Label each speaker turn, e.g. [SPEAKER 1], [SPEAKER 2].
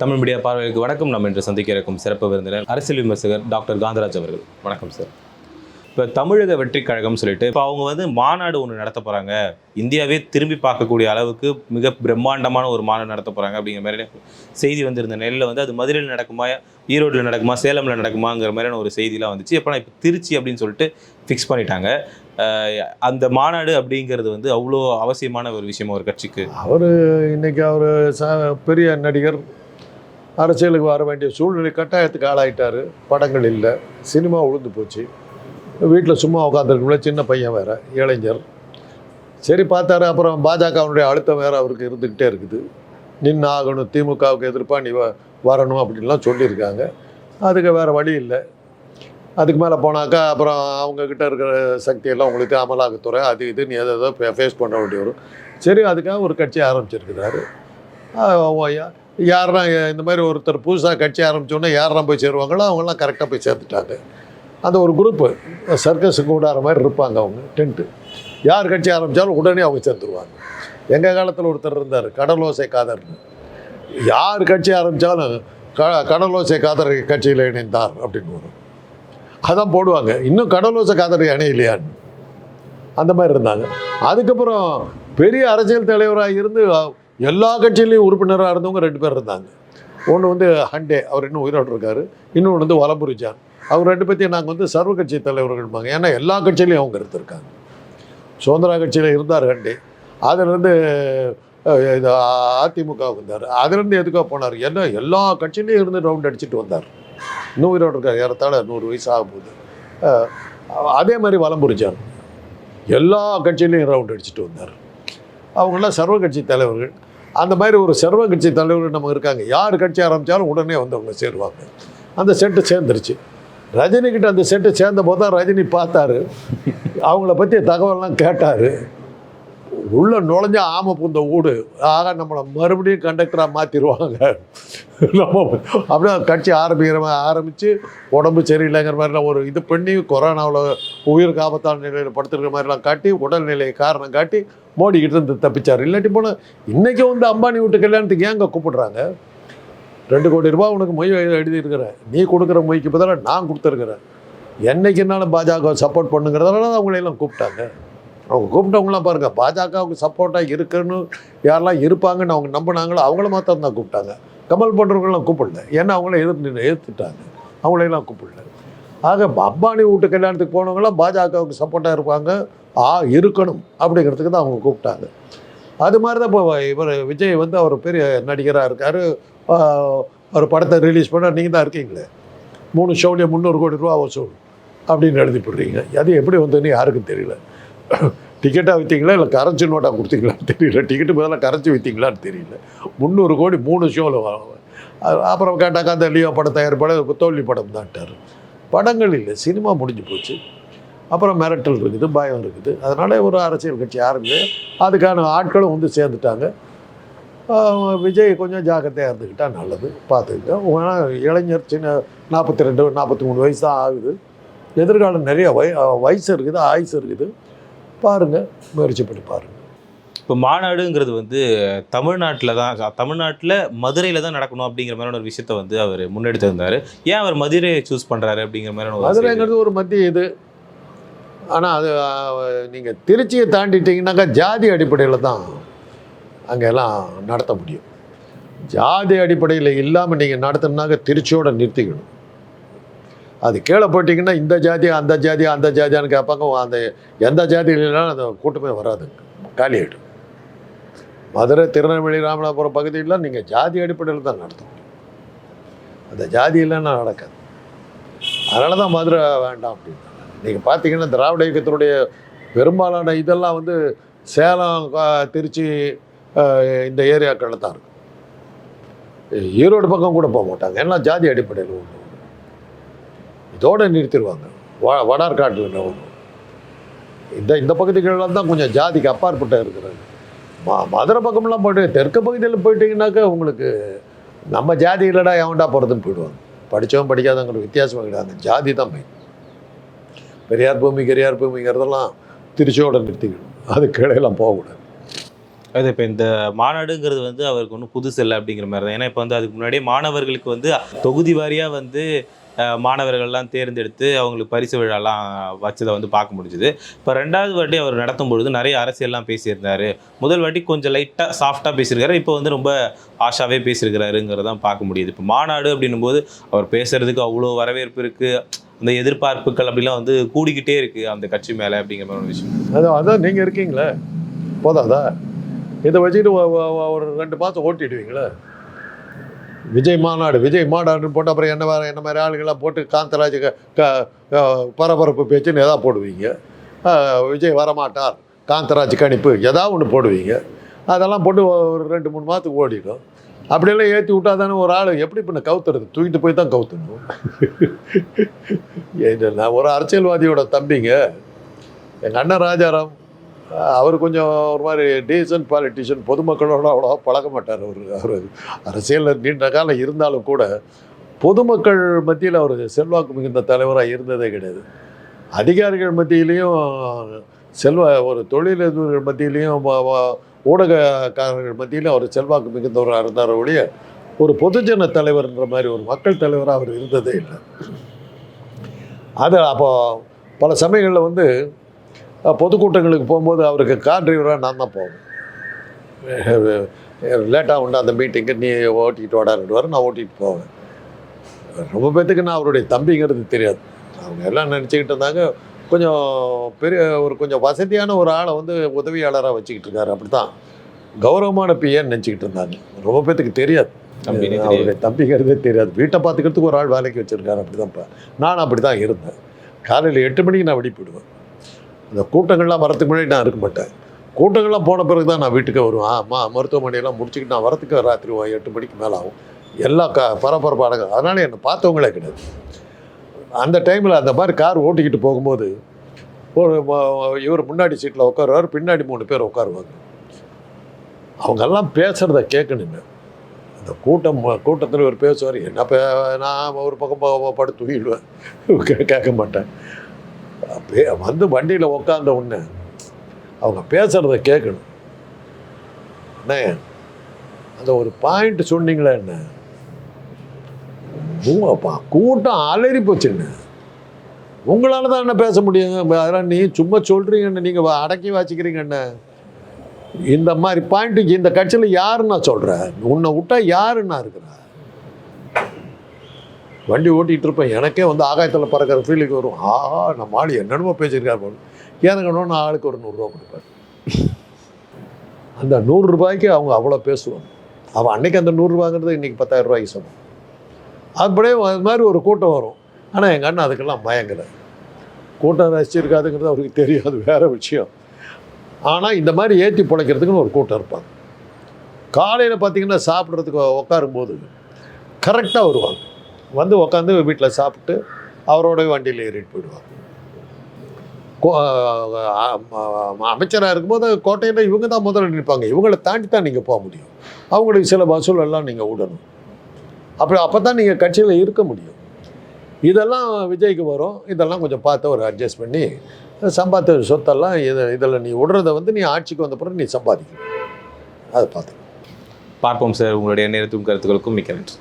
[SPEAKER 1] Tamil media பார்வைகளுக்கு வணக்கம். நம்ம இன்று சந்திக்க இருக்கும் சிறப்பு விருந்தினர் அரசியல் விமர்சகர் டாக்டர் காந்தராஜ் அவர்கள். வணக்கம் சார். இப்போ தமிழக வெற்றி கழகம் சொல்லிட்டு இப்போ அவங்க வந்து மாநாடு ஒன்று நடத்த போகிறாங்க இந்தியாவே திரும்பி பார்க்கக்கூடிய அளவுக்கு மிக பிரம்மாண்டமான ஒரு மாநாடு நடத்த போகிறாங்க அப்படிங்கிற மாதிரி செய்தி வந்திருந்த நிலையில் வந்து அது மதுரையில் நடக்குமா ஈரோட்டில் நடக்குமா சேலமில் நடக்குமாங்கிற மாதிரியான ஒரு செய்திலாம் வந்துச்சு. எப்போனா இப்போ திருச்சி அப்படின்னு சொல்லிட்டு ஃபிக்ஸ் பண்ணிட்டாங்க. அந்த மாநாடு அப்படிங்கிறது வந்து அவ்வளோ அவசியமான ஒரு விஷயமா ஒரு கட்சிக்கு?
[SPEAKER 2] அவர் இன்னைக்கு அவர் ச பெரிய நடிகர் அரசியலுக்கு வர வேண்டிய சூழ்நிலை கட்டாயத்துக்கு ஆளாயிட்டார். படங்கள் இல்லை. சினிமா உழுந்து போச்சு. வீட்டில் சும்மா உட்காந்துருக்குள்ள சின்ன பையன் வேறு இளைஞர். சரி பார்த்தாரு. அப்புறம் பாஜகவினுடைய அழுத்தம் வேறு அவருக்கு இருந்துக்கிட்டே இருக்குது. நின்று ஆகணும் திமுகவுக்கு எதிர்ப்பாக நீ வ- வரணும் அப்படின்லாம் சொல்லியிருக்காங்க. அதுக்கு வேறு வழி இல்லை. அதுக்கு மேலே போனாக்கா அப்புறம் அவங்கக்கிட்ட இருக்கிற சக்தியெல்லாம் உங்களுக்கு அமலாக்கத்துறை அது இது நீ எதை எதோ ஃபேஸ் பண்ண வேண்டி வரும் சரி அதுக்காக ஒரு கட்சி ஆரம்பிச்சிருக்கிறாரு. யாரெல்லாம் இந்த மாதிரி ஒருத்தர் புதுசாக கட்சி ஆரம்பிச்சோன்னே யாரெல்லாம் போய் சேருவாங்களோ அவங்கெல்லாம் கரெக்டாக போய் சேர்த்துட்டாங்க அந்த ஒரு குரூப்பு சர்க்கஸ் கூடாற மாதிரி இருப்பாங்க அவங்க டென்ட்டு யார் கட்சி ஆரம்பித்தாலும் உடனே அவங்க சேர்ந்துருவாங்க. எங்கள் காலத்தில் ஒருத்தர் இருந்தார் கடலோசை காதர்னு யார் கட்சி ஆரம்பித்தாலும் க கடலோசை காதர் கட்சியில் இணைந்தார் அப்படின்னு வரும். அதான் போடுவாங்க இன்னும் கடலோசை காதர் இணையிலையான்னு அந்த மாதிரி இருந்தாங்க. அதுக்கப்புறம் பெரிய அரசியல் தலைவராக இருந்து எல்லா கட்சியிலையும் உறுப்பினராக இருந்தவங்க ரெண்டு பேர் இருந்தாங்க. ஒன்று வந்து ஹண்டே அவர் இன்னும் உயிரோடு இருக்கார். இன்னொன்று வந்து வலம்புரிஜான் அவர் ரெண்டு பேர்த்தையும் நாங்கள் வந்து சர்வ கட்சி தலைவர்கள்பாங்க ஏன்னா எல்லா கட்சியிலையும் அவங்க இருந்திருக்காங்க. சுதந்திரா கட்சியில் இருந்தார் ஹண்டே. அதுலேருந்து இது அதிமுகவுக்கு வந்தார். அதுலேருந்து எதுக்காக போனார். என்ன எல்லா கட்சியிலையும் இருந்து ரவுண்ட் அடிச்சுட்டு வந்தார். இன்னும் உயிரோடு இருக்கார். ஏறத்தாழ நூறு வயசு ஆக போகுது அதே மாதிரி வலம்புரிஜான் எல்லா கட்சியிலையும் ரவுண்ட் அடிச்சுட்டு வந்தார். அவங்களாம் சர்வ கட்சி தலைவர்கள். அந்த மாதிரி ஒரு சர்வ கட்சி தலைவர்கள் நம்ம இருக்காங்க. யார் கட்சி ஆரம்பித்தாலும் உடனே வந்து அவங்க சேருவாங்க. அந்த செட்டு சேர்ந்துருச்சு. ரஜினிக்கிட்ட அந்த செட்டு சேர்ந்த போது தான் ரஜினி பார்த்தாரு. அவங்கள பற்றி தகவல்லாம் கேட்டார். உள்ள நுழைஞ்ச ஆமை புந்த ஊடு. ஆக நம்மளை மறுபடியும் கண்டக்டராக மாற்றிடுவாங்க நம்ம அப்படியே கட்சி ஆரம்பிக்கிற மாதிரி ஆரம்பித்து உடம்பு சரியில்லைங்கிற மாதிரிலாம் ஒரு இது பண்ணி கொரோனாவில் உயிருக்கு ஆபத்தான நிலையில் படுத்துருக்கிற மாதிரிலாம் காட்டி உடல்நிலையை காரணம் காட்டி மோடி கிட்ட இருந்து தப்பிச்சார். இல்லாட்டி போனால் இன்றைக்கி வந்து அம்பானி வீட்டு கல்யாணத்துக்கு ஏங்க கூப்பிடுறாங்க? ரெண்டு கோடி ரூபா உனக்கு மொய் எழுதியிருக்கிறேன். நீ கொடுக்குற மொய்க்கு பதிலாக நான் கொடுத்துருக்குறேன். என்னைக்கு என்னால் பாஜக சப்போர்ட் பண்ணுங்கிறதுனால அவங்களையெல்லாம் கூப்பிட்டாங்க. அவங்க கூப்பிட்டவங்களாம் பாருங்கள் பாஜகவுக்கு சப்போர்ட்டாக இருக்குன்னு யாரெல்லாம் இருப்பாங்கன்னு அவங்க நம்பினாங்களோ அவங்கள மாத்திரம் தான் கூப்பிட்டாங்க. கமல் போன்றவங்களாம் கூப்பிடல. ஏன்னா அவங்கள எதிர்த்து எதிர்த்துட்டாங்க. அவங்களையெல்லாம் கூப்பிடல. ஆக அம்பானி வீட்டு கல்யாணத்துக்கு போனவங்களாம் பாஜகவுக்கு சப்போர்ட்டாக இருப்பாங்க. ஆ இருக்கணும் அப்படிங்கிறதுக்கு தான் அவங்க கூப்பிட்டாங்க. அது மாதிரி தான் இப்போ இவர் விஜய் வந்து அவர் பெரிய நடிகராக இருக்கார். ஒரு படத்தை ரிலீஸ் பண்ணால் நீங்கள் தான் இருக்கீங்களே. மூணு ஷோலேயே முந்நூறு கோடி ரூபா வசூல் அப்படின்னு எழுதி போடுறீங்க. அது எப்படி வந்ததுன்னு யாருக்கும் தெரியல. டிக்கெட்டாக விற்றீங்களா இல்லை கரைச்சி நோட்டாக கொடுத்தீங்களான்னு தெரியல. டிக்கெட்டு பதிலாக கரைச்சி விற்றீங்களான்னு தெரியல. முந்நூறு கோடி மூணு ஷோவில் அப்புறம் கேட்டாக்கா அந்த லியோ படம் தயாரிப்பாடு தோல்வி படம் தான்ட்டார் படங்கள் இல்லை சினிமா முடிஞ்சு போச்சு. அப்புறம் மிரட்டல் இருக்குது பயம் இருக்குது. அதனால் ஒரு அரசியல் கட்சி ஆரம்பிச்சு அதுக்கான ஆட்களும் வந்து சேர்ந்துட்டாங்க. விஜய் கொஞ்சம் ஜாக்கிரதையாக இருந்துக்கிட்டால் நல்லது பார்த்துக்கிட்டோம் இளைஞர் சின்ன நாற்பத்தி ரெண்டு நாற்பத்தி மூணு வயசு தான் ஆகுது. எதிர்காலம் நிறைய வய வயசு இருக்குது ஆயுசு இருக்குது. பாருங்கள் முயற்சி பண்ணி பாருங்கள்
[SPEAKER 1] இப்போ மாநாடுங்கிறது வந்து தமிழ்நாட்டில் தான் தமிழ்நாட்டில் மதுரையில் தான் நடக்கணும் அப்படிங்கிற மாதிரியான ஒரு விஷயத்த வந்து அவர் முன்னெடுத்திருந்தார் ஏன் அவர் மதுரையை சூஸ் பண்ணுறாரு அப்படிங்கிற மாதிரியான.
[SPEAKER 2] மதுரைங்கிறது ஒரு மத்திய இது. ஆனால் அது நீங்கள் திருச்சியை தாண்டிட்டீங்கன்னாக்கா ஜாதி அடிப்படையில் தான் அங்கெல்லாம் நடத்த முடியும். ஜாதி அடிப்படையில் இல்லாமல் நீங்கள் நடத்தணுனாக்க திருச்சியோட நிறுத்திக்கணும். அது கீழே போட்டிங்கன்னா இந்த ஜாதி அந்த ஜாதி அந்த ஜாதியான்னு கேட்பாங்க. அந்த எந்த ஜாதி இல்லைனாலும் அந்த கூட்டமே வராது. காலி மதுரை திருநெல்வேலி ராமநாதபுரம் பகுதியில் நீங்கள் ஜாதி அடிப்படையில் தான் நடத்தும் அந்த ஜாதி இல்லைன்னா நடக்காது. அதனால தான் மதுரை வேண்டாம் அப்படின்னு நீங்கள் பார்த்தீங்கன்னா திராவிட இயக்கத்தினுடைய பெரும்பாலான இதெல்லாம் வந்து சேலம் திருச்சி இந்த ஏரியாக்களில் தான் இருக்கும். ஈரோடு பக்கம் கூட போக மாட்டாங்க. எல்லாம் ஜாதி அடிப்படையில் ஒன்று இதோட நிறுத்திடுவாங்க. வ வடார்காட்டில் இந்த இந்த பகுதிகளெல்லாம் தான் கொஞ்சம் ஜாதிக்கு அப்பாற்பட்ட இருக்கிறது. மா மதுரை பக்கம்லாம் போய்ட்டு தெற்கு பகுதியில் போயிட்டீங்கன்னாக்கா உங்களுக்கு நம்ம ஜாதி இல்லைடா எவன்டா போகிறதுன்னு போயிடுவாங்க. படித்தவன் படிக்காதவங்களுக்கு வித்தியாசம் கிடையாது அந்த ஜாதி தான் மெயின் பெரியார் பூமி பெரியார் பூமிங்கிறதெல்லாம் திருச்சியோட நிறுத்திக்கணும். அது கீழெல்லாம் போகக்கூடாது.
[SPEAKER 1] அது இப்போ இந்த மாநாடுங்கிறது வந்து அவருக்கு ஒன்றும் புதுசு இல்லை அப்படிங்கிற மாதிரி தான் ஏன்னா இப்போ வந்து அதுக்கு முன்னாடியே மாணவர்களுக்கு வந்து தொகுதி வாரியாக வந்து மாணவர்கள்லாம் தேர்ந்தெடுத்து அவங்களுக்கு பரிசு விழாலாம் வச்சதை வந்து பார்க்க முடிஞ்சுது. இப்போ ரெண்டாவது வாட்டி அவர் நடத்தும் பொழுது நிறைய அரசியல்லாம் பேசியிருந்தார். முதல் வாட்டி கொஞ்சம் லைட்டாக சாஃப்டாக பேசியிருக்காரு. இப்போ வந்து ரொம்ப ஆஷாவே பேசியிருக்கிறாருங்கிறதான் பார்க்க முடியுது. இப்போ மாநாடு அப்படின்னும் போது அவர் பேசுகிறதுக்கு அவ்வளோ வரவேற்பு இருக்குது அந்த எதிர்பார்ப்புகள் அப்படிலாம் வந்து கூடிக்கிட்டே இருக்குது அந்த கட்சி மேலே அப்படிங்கிற மாதிரி ஒரு விஷயம்.
[SPEAKER 2] அதான் அதான் நீங்கள் இருக்கீங்களே. போதாதா? இதை வச்சுட்டு ஒரு ரெண்டு மாதம் ஓட்டிடுவீங்களே? விஜய் மாநாடு விஜய் மாநாடுன்னு போட்டு அப்புறம் என்ன வேறு என்ன மாதிரி ஆளுங்களாம் போட்டு காந்தராஜ் க பரபரப்பு பேச்சுன்னு எதாவது போடுவீங்க? விஜய் வரமாட்டார் காந்தராஜ் கணிப்பு ஏதாவது ஒன்று போடுவீங்க? அதெல்லாம் போட்டு ஒரு ரெண்டு மூணு மாதத்துக்கு ஓடிடும். அப்படியெல்லாம் ஏற்றி விட்டா தானே ஒரு ஆள் எப்படி பண்ண கவுத்துறது? தூக்கிட்டு போய் தான் கவுத்தணும். இது நான் ஒரு அரசியல்வாதியோட தம்பிங்க. எங்கள் அண்ணன் ராஜாராம் அவர் கொஞ்சம் ஒரு மாதிரி டீசன்ட் பாலிட்டிஷியன் பொதுமக்களோட அவ்வளோ பழக மாட்டார் அவர். அவர் அரசியலில் நீண்ட காலம் இருந்தாலும் கூட பொதுமக்கள் மத்தியில் அவர் செல்வாக்கு மிகுந்த தலைவராக இருந்ததே கிடையாது. அதிகாரிகள் மத்தியிலையும் செல்வ ஒரு தொழிலதிபர்கள் மத்தியிலையும் ஊடகக்காரர்கள் மத்தியிலையும் அவர் செல்வாக்கு மிகுந்தவராக இருந்தார் ஒழிய ஒரு பொதுஜன தலைவர்ன்ற மாதிரி ஒரு மக்கள் தலைவராக அவர் இருந்ததே இல்லை. அது அப்போ பல சமயங்களில் வந்து பொதுக்கூட்டங்களுக்கு போகும்போது அவருக்கு கார் டிரைவராக நான் தான் போவேன். லேட்டாக உண்டு அந்த மீட்டிங்கு நீ ஓட்டிகிட்டு வாடான்னுவார் நான் ஓட்டிகிட்டு போவேன். ரொம்ப பேத்துக்கு நான் அவருடைய தம்பிங்கிறது தெரியாது. அவங்க எல்லாம் நினச்சிக்கிட்டு இருந்தாங்க கொஞ்சம் பெரிய ஒரு கொஞ்சம் வசதியான ஒரு ஆளை வந்து உதவியாளராக வச்சுக்கிட்டு இருக்காரு. அப்படி தான் கௌரவமான பிஏன்னு நினச்சிக்கிட்டு இருந்தாங்க. ரொம்ப பேத்துக்கு தெரியாது. அவருடைய தம்பிங்கிறதே தெரியாது. வீட்டை பார்த்துக்கிறதுக்கு ஒரு ஆள் வேலைக்கு வச்சுருக்காரு. அப்படி தான் நான் அப்படி தான் இருந்தேன். காலையில் எட்டு மணிக்கு நான் வெடிப்பிடுவேன் அந்த கூட்டங்கள்லாம் வரத்துக்கு முன்னாடி நான் இருக்க மாட்டேன். கூட்டங்கள்லாம் போன பிறகு தான் நான் வீட்டுக்கு வருவேன். அம்மா மருத்துவமனையெல்லாம் முடிச்சுக்கிட்டு நான் வரத்துக்கு ராத்திரி எட்டு மணிக்கு மேலே ஆகும் எல்லா க பரபரப்பு அடங்கும். அதனால என்னை பார்த்தவங்களே கிடையாது. அந்த டைமில் அந்த மாதிரி கார் ஓட்டிக்கிட்டு போகும்போது ஒரு இவர் முன்னாடி சீட்டில் உட்காருவார் பின்னாடி மூணு பேர் உட்காருவாங்க. அவங்கெல்லாம் பேசுகிறத கேட்கணுங்க. அந்த கூட்டம் கூட்டத்தில் இவர் பேசுவார் என்ன பே நான் ஒரு பக்கம் படுத்து தூங்கிடுவேன். கே- கேட்க மாட்டேன். பே வந்து வண்டியில் உட்காந்த உடனே அவங்க பேசுகிறத கேட்கணும். அண்ணே அந்த ஒரு பாயிண்ட் சொன்னீங்களே என்ன உங்க கூட்டம் அலறி போச்சுங்க உங்களால தான் என்ன பேச முடியும். அதெல்லாம் நீ சும்மா சொல்கிறீங்கண்ணே நீங்கள் அடக்கி வச்சுக்கிறீங்க இந்த மாதிரி பாயிண்ட்டுக்கு இந்த கட்சியில் யாருன்னா சொல்கிற சொல்கிறேன் உன்னை விட்டா யாருன்னா இருக்கிறா வண்டி ஓட்டிகிட்டு இருப்பேன் எனக்கே வந்து ஆகாயத்தில் பறக்கிற ஃபீலிங் வரும். ஆஹா நம்ம ஆள் என்னென்னமோ பேசியிருக்காரு போல. நான் ஆளுக்கு ஒரு நூறுரூவா கொடுப்பார் அந்த நூறுரூபாய்க்கு அவங்க அவ்வளோ பேசுவாங்க. அவன் அன்னைக்கு அந்த நூறுரூவாங்கிறது இன்றைக்கி பத்தாயிரம் ரூபாய்க்கு சமம் அப்படியே அது மாதிரி ஒரு கூட்டம் வரும். ஆனால் எங்கள் அண்ணன் அதுக்கெல்லாம் மயங்கலை. கூட்டம் ரசிச்சிருக்காதுங்கிறது அவருக்கு தெரியாது. வேற விஷயம். ஆனால் இந்த மாதிரி ஏற்றி பிழைக்கிறதுக்குன்னு ஒரு கூட்டம் இருப்பாங்க. காலையில் பார்த்தீங்கன்னா சாப்பிட்றதுக்கு உட்காரும்போது கரெக்டாக வருவாங்க. வந்து உட்காந்து வீட்டில் சாப்பிட்டு அவரோட வண்டியில் ஏறிட்டு போயிடுவார். அமைச்சராக இருக்கும்போது கோட்டையில் இவங்க தான் முதல்ல நிற்பாங்க. இவங்களை தாண்டி தான் நீங்கள் போக முடியும். அவங்களுக்கு சில வசூல் எல்லாம் நீங்கள் விடணும் அப்படி அப்போ தான் நீங்கள் கட்சியில் இருக்க முடியும். இதெல்லாம் விஜய்க்கு வரும். இதெல்லாம் கொஞ்சம் பார்த்து ஒரு அட்ஜஸ்ட் பண்ணி சம்பாத்த சொத்தெல்லாம் இதை இதில் நீ விடுறத வந்து நீ ஆட்சிக்கு வந்த பிறகு நீ சம்பாதிக்கணும். அதை பார்த்து
[SPEAKER 1] பார்ப்போம் சார். உங்களுடைய நேரத்துக்கும் கருத்துக்களுக்கும் மிக்க நன்றி.